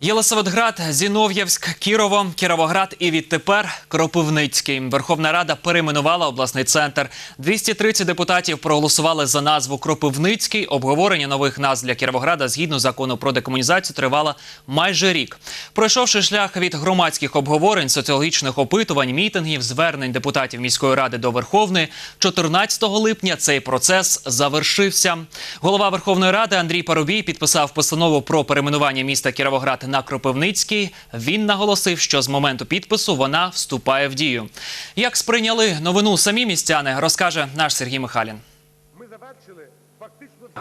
Єлисаветград, Зінов'євськ, Кірово, Кіровоград і відтепер Кропивницький. Верховна Рада перейменувала обласний центр. 230 депутатів проголосували за назву Кропивницький. Обговорення нових назв для Кіровограда згідно закону про декомунізацію тривало майже рік. Пройшовши шлях від громадських обговорень, соціологічних опитувань, мітингів, звернень депутатів міської ради до Верховної, 14 липня цей процес завершився. Голова Верховної Ради Андрій Парубій підписав постанову про перейменування міста Кіровоград на Кропивницький. Він наголосив, що з моменту підпису вона вступає в дію. Як сприйняли новину самі містяни, розкаже наш Сергій Михайлін.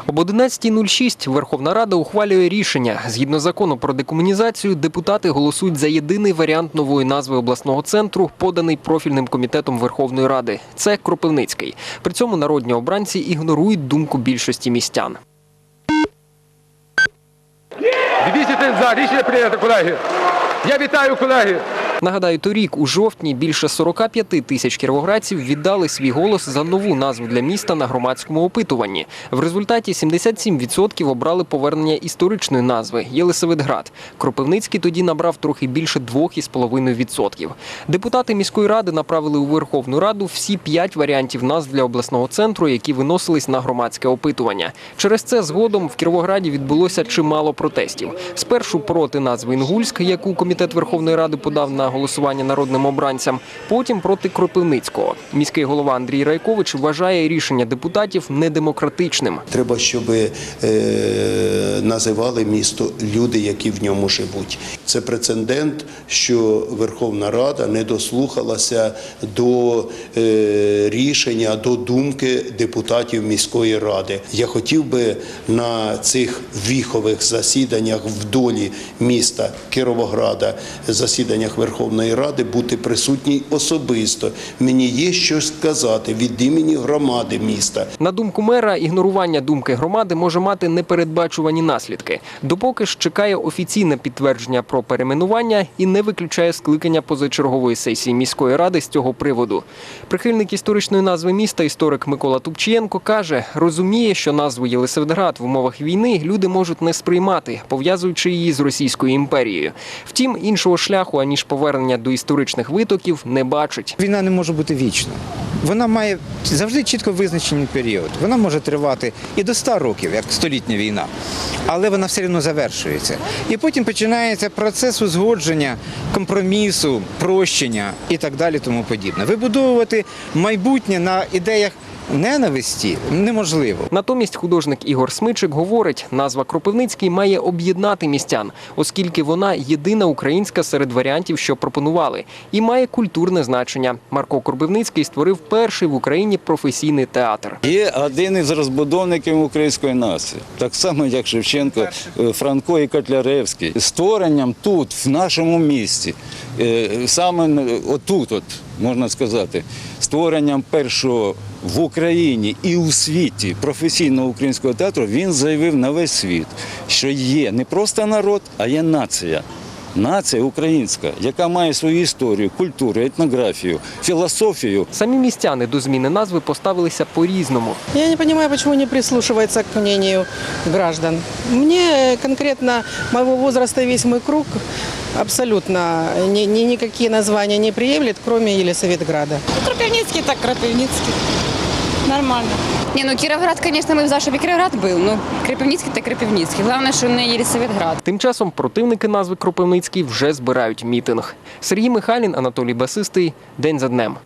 Об 11.06 Верховна Рада ухвалює рішення. Згідно закону про декомунізацію, депутати голосують за єдиний варіант нової назви обласного центру, поданий профільним комітетом Верховної Ради. Це Кропивницький. При цьому народні обранці ігнорують думку більшості містян. За. Рішення прийнято, колеги. Я вітаю, колеги. Нагадаю, торік у жовтні більше 45 тисяч кіровоградців віддали свій голос за нову назву для міста на громадському опитуванні. В результаті 77% обрали повернення історичної назви Єлисаветград. Кропивницький тоді набрав трохи більше 2,5%. Депутати міської ради направили у Верховну Раду всі п'ять варіантів назв для обласного центру, які виносились на громадське опитування. Через це згодом в Кіровограді відбулося чимало протестів. Спершу проти назви Інгульськ, яку комітет Верховної Ради подав на голосування народним обранцям, потім проти Кропивницького. Міський голова Андрій Райкович вважає рішення депутатів недемократичним. Треба, щоб е, називали місто люди, які в ньому живуть. Це прецедент, що Верховна Рада не дослухалася до е, рішення, до думки депутатів міської ради. Я хотів би на цих віхових засіданнях в долі міста Кіровограда, засіданнях Верховної Ради бути присутній особисто. Мені є що сказати від імені громади міста. На думку мера, ігнорування думки громади може мати непередбачувані наслідки. Допоки ж чекає офіційне підтвердження про перейменування і не виключає скликання позачергової сесії міської ради з цього приводу. Прихильник історичної назви міста, історик Микола Тупчієнко, каже, розуміє, що назву Єлисаветград в умовах війни люди можуть не сприймати, пов'язуючи її з Російською імперією. Втім, іншого шляху аніж повернення до історичних витоків не бачить. Війна не може бути вічна. Вона має завжди чітко визначений період. Вона може тривати і до 100 років, як столітня війна, але вона все одно завершується. І потім починається процес узгодження, компромісу, прощення і так далі, тому подібне. Вибудовувати майбутнє на ідеях ненависті неможливо. Натомість художник Ігор Смичик говорить, назва Кропивницький має об'єднати містян, оскільки вона єдина українська серед варіантів, що пропонували, і має культурне значення. Марко Кропивницький створив перший в Україні професійний театр. Є один із розбудовників української нації, так само як Шевченко, Франко і Котляревський. Створенням тут, в нашому місті, саме отут, от, можна сказати, створенням першого в Україні і у світі професійного українського театру він заявив на весь світ, що є не просто народ, а є нація. Нація українська, яка має свою історію, культуру, етнографію, філософію, Самі містяни до зміни назви поставилися по-різному. Я не понимаю, почему не прислушивается к мнению граждан. Мне конкретно моего возраста весь мой круг абсолютно ни, ни- никакие названия не приемлет, кроме Елисаветграда. Кропивницкий так Кропивницкий. Нормально. Не, ну Кировград, конечно, мы за, чтобы Кировград был, но Крепивницкий так Крепивницкий. Главное, что не Елисаветград. Тим часом противники назви Кропивницький вже збирають мітинг. Сергій Михайлін, Анатолій Басистий. День за днем.